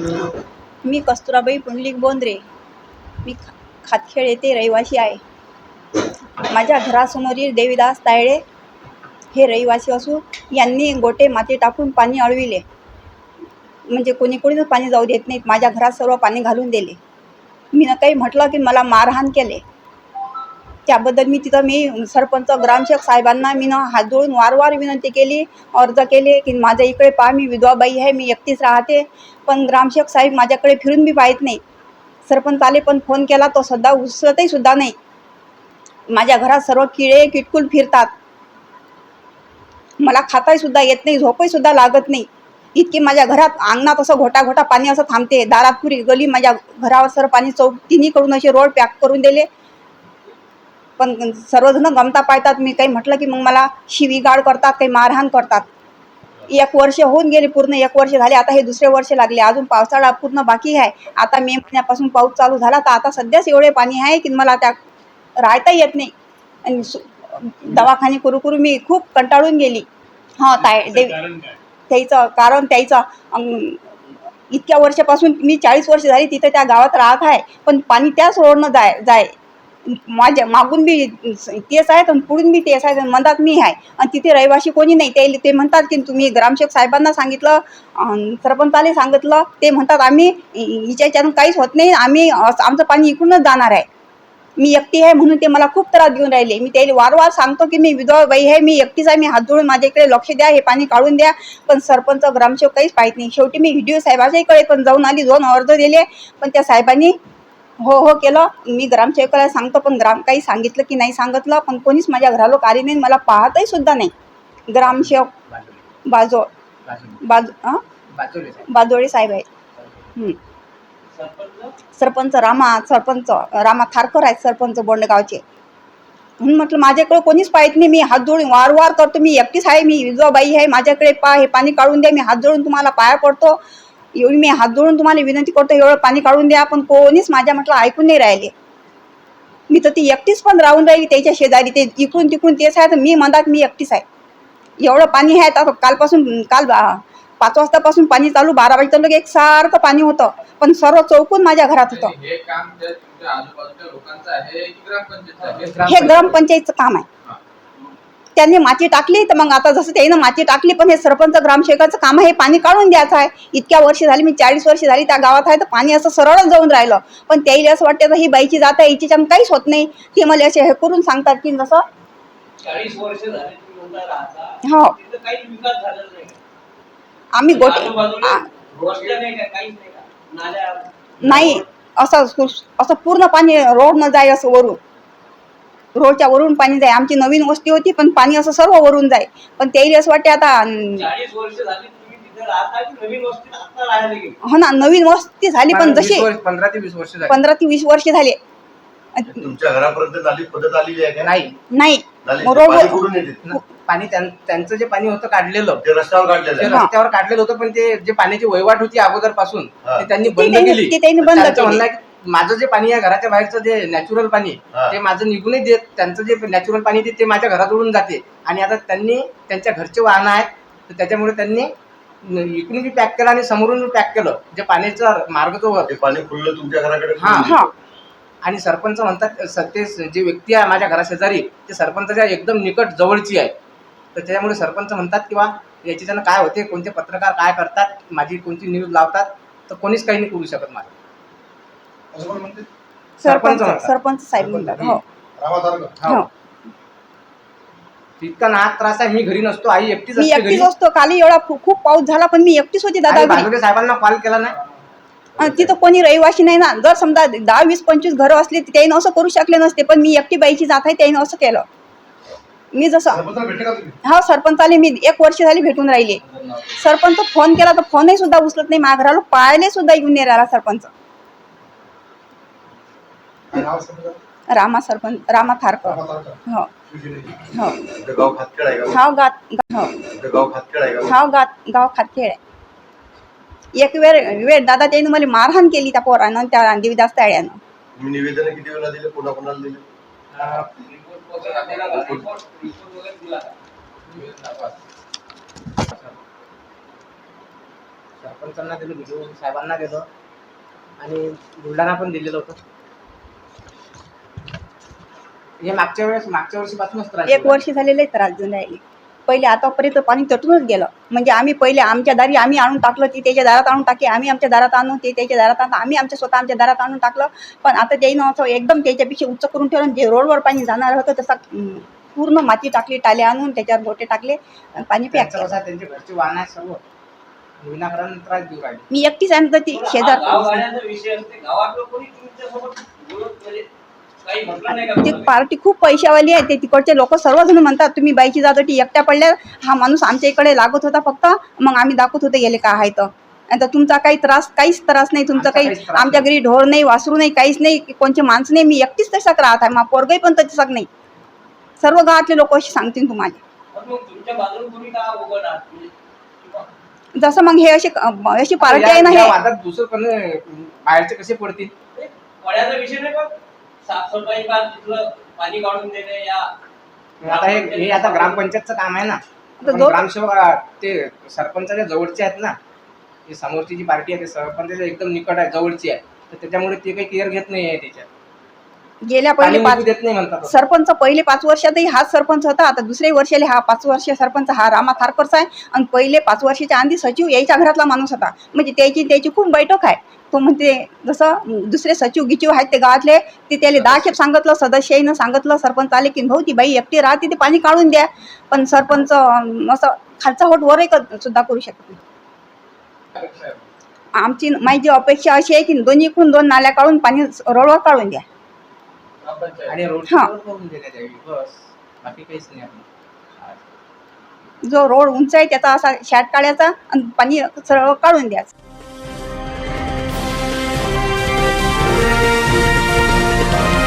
मी कस्तुराबाई पुंडलिक बोंद्रे. मी खा खातखेड येथे रहिवासी आहे. माझ्या घरासमोरील देवीदास तायडे हे रहिवासी असून यांनी गोटे माती टाकून पाणी अडविले. म्हणजे कोणी कोणीच पाणी जाऊ देत नाहीत. माझ्या घरात सर्व पाणी घालून दिले. मी न काही म्हटलं की मला मारहाण केले. त्याबद्दल मी तिथं मी सरपंच ग्रामसेवक साहेबांना मी ना हात जोडून वारंवार विनंती केली अर्ज केले की माझ्या इकडे पहा मी विधवाबाई आहे मी एकटीच राहते पण ग्रामसेवक साहेब माझ्याकडे फिरून बी पाहत नाही. सरपंच आले पण फोन केला तो सध्या उचलतही सुद्धा नाही. माझ्या घरात सर्व किडे किटकुल फिरतात. मला खाताही सुद्धा येत नाही झोपही सुद्धा लागत नाही. इतकी माझ्या घरात अंगणात असं घोटा घोटा पाणी असं थांबते. दारात पुरी गली माझ्या घरावर सर पाणी चौक तिन्हीकडून असे रोड पॅक करून दिले. पण सर्वजण गमता पाळतात. मी काही म्हटलं की मग मला शिवीगाळ करतात काही मारहाण करतात. एक वर्ष होऊन गेले पूर्ण एक वर्ष झाले. आता हे दुसरे वर्ष लागले. अजून पावसाळा पूर्ण बाकी आहे. आता मे महिन्यापासून पाऊस चालू झाला. तर आता सध्याच एवढे पाणी आहे की मला त्या राहता येत नाही. आणि दवाखाने करू करू मी खूप कंटाळून गेली. हां ताय देव त्याचं कारण त्याचं इतक्या वर्षापासून मी चाळीस वर्ष झाली तिथे त्या गावात राहत आहे. पण पाणी त्याच रोडनं जाय जाय माझ्या मागून बी तेच आहेत आणि पुढून बी तेच आहेत आणि मधात मी आहे. आणि तिथे रहिवाशी कोणी नाही. ते ते म्हणतात की तुम्ही ग्रामसेवक साहेबांना सांगितलं सरपंचाला सांगितलं. ते म्हणतात आम्ही हि- हिच्याच्यानं काहीच होत नाही. आम्ही असं- आमचं पाणी इकडूनच जाणार आहे. मी एकटी आहे म्हणून ते मला खूप त्रास देऊन राहिले. मी त्याला वारंवार सांगतो की मी विधवा बाई आहे. मी एकटीच आहे. मी हात जोडून माझ्याकडे लक्ष द्या. हे पाणी काढून द्या. पण सरपंच ग्रामसेवक काहीच पाहिजे नाही. शेवटी मी व्हिडिओ साहेबाच्या इकडे पण जाऊन आली. दोन अर्ज दिले. पण त्या साहेबांनी हो हो केलं. मी ग्रामसेवकाला सांगतो पण ग्राम काही सांगितलं की नाही सांगितलं पण कोणीच माझ्या घरालोक आले नाही मला पाहतही सुद्धा नाही. ग्रामसेवक बाजो बाजू हां बाजोळे साहेब. आहेत. हं. सरपंच? रामा सरपंच रामा थारकर आहेत सरपंच बोंडगावचे. म्हणून म्हटलं माझ्याकडे कोणीच पाहत नाही. मी हात जोडून वारंवार करतो. मी एकटीच आहे. मी विधवा बाई आहे माझ्याकडे पा हे पाणी काढून द्या. मी हात जोडून तुम्हाला पाया पडतो. एवढी मी हात जोडून तुम्हाला विनंती करतो एवढं पाणी काढून द्या. पण कोणीच माझ्या म्हटलं ऐकून नाही राहिले. मी तर ती एकटीच पण राहून राहिली त्याच्या शेजारी. ते इकडून तिकडून तेच आहे तर मी म्हणतात मी एकटीच आहे. एवढं पाणी आहे आता कालपासून काल पाच वाजतापासून पाणी चालू बारा वाजेपर्यंत एक सारखं पाणी होतं. पण सर्व चौकून माझ्या घरात होतं. हे ग्रामपंचायतचं काम आहे. त्यांनी माती टाकली तर मग आता जसं त्यानं माती टाकली पण हे सरपंच ग्रामसेवकाचं काम आहे हे पाणी काढून द्यायचं आहे. इतक्या वर्ष झाली मी चाळीस वर्ष झाली त्या गावात आहे तर पाणी असं सरळच जाऊन राहिलं. पण त्याला असं वाटतं ही बाईची जात आहे हिच्याच्यानं काहीच होत नाही. ते मला असे हे करून सांगतात की जसं हो. आम्ही गोटे नाही असं असं पूर्ण पाणी रोड न जाय असं वरून. रोडच्या वरून पाणी जाय. आमची नवीन वस्ती होती पण पाणी असं सर्व वरून जाय. पण त्याला असं वाटते आता अं, चाळीस वर्ष झाली तुम्ही तिथे राहता की नवीन वस्तीत आता राहायला गेली हो ना नवीन वस्ती झाली पण जशी पंधरा ते वीस वर्ष झाली. पंधरा ते वीस वर्ष झाले. तुमच्या घरापर्यंत नाली पद्धत आलेली आहे का? नाही. नाही. नाली मग पाणी रोड कुठून येते? न- पाणी त्यां- त्यांचं जे पाणी होतं काढलेलं. ते रस्त्यावर काढलेलं ते आहे. रस्त्यावर काढलेलं होतं पण ते जे पाण्याची वहिवाट होती अगोदरपासून हा. ते त्यांनी ते बंद त्यांनी- केली. ते त्यांनी बंद त्यांचं केली. म्हणणं आहे की माझं जे पाणी आहे घराच्या बाहेरचं जे नॅचरल पाणी हा. ते माझं निघूनच देत त्यांचं जे नॅचरल पाणी ते- ते माझ्या घरात उडून जाते आणि आता त्यांनी त्यांच्या घरचे वाहनं आहेत तर त्याच्यामुळे त्यांनी न- इकडून बी पॅक केलं आणि समोरून बी पॅक केलं जे पाण्याचा मार्ग जो ते पाणी खुललं तुमच्या घराकडे हा. हा येतं. आणि सरपंच म्हणतात स- ते स- जे व्यक्ती आहे माझ्या घराशेजारी ते सरपंचाच्या एकदम निकट जवळची आहे तर त्याच्यामुळे सरपंच म्हणतात किंवा याच्याच्यानं काय होते कोणते पत्रकार काय करतात माझी कोणती न्यूज लावतात तर कोणीच काही नाही करू शकत मला सरपंच सरपंच म्हणतात. सरपंच साहेब म्हणतात हो. हो. हो. इतका नाक त्रास आहे मी घरी नसतो आई एकटीच मी असते घरी. एकटीच असतो काली एवढा खूप खूप पाऊस झाला पण मी एकटीच होती दादा घरी. साहेबांना कॉल केला नाही? आणि तिथं कोणी रहिवाशी नाही ना. जर समजा दहा वीस पंचवीस घरं असली तर त्यानं असं करू शकले नसते पण मी एकटी बाईची जात आहे त्यानं असं केलं. मी जसं हा सरपंचाले मी एक वर्ष झाली भेटून राहिले. सरपंच फोन केला तर फोनही सुद्धा उचलत नाही माझ्या घराला पायाले सुद्धा येऊन नाही राहिला सरपंच. रामा सरपंच रामा थारकर हो. हो. हाव गात हो. हाव गात गाव खातखेड आहे. एक वेळ वेळ दादा त्याने मला मारहाण केली त्या पोरानं त्या देवीदास ताळ्यानं. तुम्ही निवेदन किती वेळा दिले? कोणा कोणाला सरपंचांना दिलं व्हिडिओ साहेबांना दिलं. आणि बुलढाणा पण दिलेलं होतं. हे मागच्या वेळेस मागच्या वर्षीपासूनच त्रास एक. वर्ष झालेले त्रास देऊन राहिले पहिले आतापर्यंत पाणी तटूनच गेलं. म्हणजे आम्ही पहिले आमच्या दारी आम्ही आणून टाकलं ती त्याच्या दारात आणून टाके आम्ही आमच्या दारात आणू ते त्याच्या दारात आणू आम्ही आमच्या स्वतः आमच्या दारात आणून टाकलं. पण आता त्यानं असं एकदम त्याच्यापेक्षा उच्च करून ठेवलं जे रोडवर पाणी जाणार होतं तसा अं, पूर्ण माती टाकली टाले आणून त्याच्यावर गोटे टाकले आणि पाणी पॅक त्यांचं कसं आहे, त्यांचे घरचे वाहन आहेत सर्व? विनाकारण त्रास देऊ राहिले. मी एकटीच तर ती शेजार गावगाड्याचा विषय असते. गावातलं कोणी तुमच्यासोबत बोलत म्हणजे ती? पार्टी खूप पैशावाली आहे. ते तिकडचे लोक सर्वजण म्हणतात तुम्ही बाईची जात एकट्या पडल्या. हा माणूस आमच्या इकडे लागत होता फक्त. मग आम्ही दाखवत होते गेले का आहे तर. आता तुमचा काही त्रास काहीच त्रास नाही. तुमचा काही आमच्या घरी ढोर नाही वासरू नाही काहीच नाही कोणचे माणसं नाही. मी एकटीच तशाक राहत आहे. मा पोरगही पण तसं नाही. सर्व गावातले लोक असे सांगतील तुम्हाला. म्हणजे जसं मग हे अशी अशी पार्टी आहे ना हे. दुसरं पण बाहेरचे कसे पडतील? पण साफसफाई का तिथलं पाणी काढून देणे या आता हे हे आता ग्रामपंचायतचं काम आहे ना. पण जो- ग्रामसेवक ते सरपंचाच्या जवळचे आहेत ना ही समोरची जी पार्टी आहे ते सरपंचाच्या एकदम निकट आहे जवळची आहे. तर त्याच्यामुळे ते काही केअर घेत नाही आहे त्याच्यात. गेल्या पाणी पहिले पाच निघू देत नाही म्हणतात सरपंच पहिले पाच वर्षातही हाच सरपंच होता. आता दुसऱ्या वर्षाला हा पाच वर्ष सरपंच हा रामा थारकरचा आहे. आणि पहिले पाच वर्षाच्या आधी सचिव याच्या घरातला माणूस होता. म्हणजे त्याची त्याची खूप बैठक आहे. तो म्हणते जसं दुसरे सचिव गिचिव आहेत ते गावातले ते त्याला दहा खेप सांगितलं सदस्यानं सांगितलं सरपंच आले की भाऊ ती बाई एकटी राहते ते पाणी काढून द्या. पण सरपंच अं, असं खालचा होट वरही क- सुद्धा करू शकत नाही. आमची माझी अपेक्षा अशी आहे की दोन्ही इकडून दोन नाल्या काढून पाणी रोडवर काढून द्या. आणि हा. करून देण्यात यावी बस. बाकी काहीच नाही आपलं. जो रोड उंच आहे त्याचा असा शॅट काढायचा आणि पाणी सरळ काढून द्यायचं.